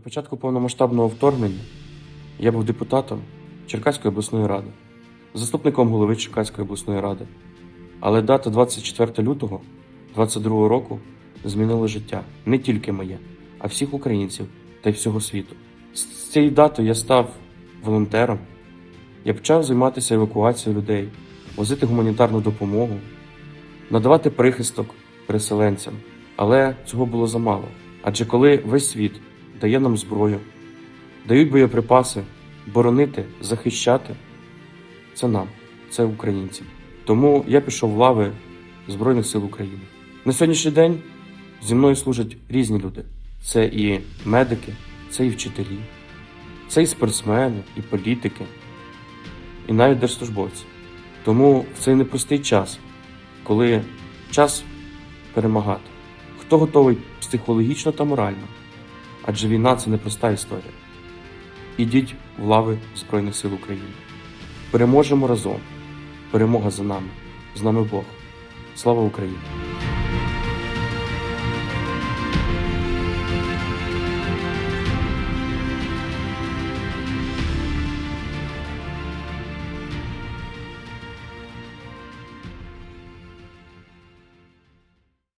початку повномасштабного вторгнення я був депутатом Черкаської обласної ради, заступником голови Черкаської обласної ради. Але дата 24 лютого 22 року змінила життя не тільки моє, а всіх українців та й всього світу. З цієї дати я став волонтером. Я почав займатися евакуацією людей, возити гуманітарну допомогу, надавати прихисток переселенцям. Але цього було замало. Адже коли весь світ дає нам зброю, дають боєприпаси, боронити, захищати, це нам, це українці. Тому я пішов в лави Збройних сил України. На сьогоднішній день зі мною служать різні люди. Це і медики, це і вчителі, це і спортсмени, і політики, і навіть держслужбовці. Тому в цей непростий час, коли час перемагати, хто готовий психологічно та морально, адже війна це непроста історія. Ідіть в лави Збройних сил України. Переможемо разом. Перемога за нами. З нами Бог. Слава Україні!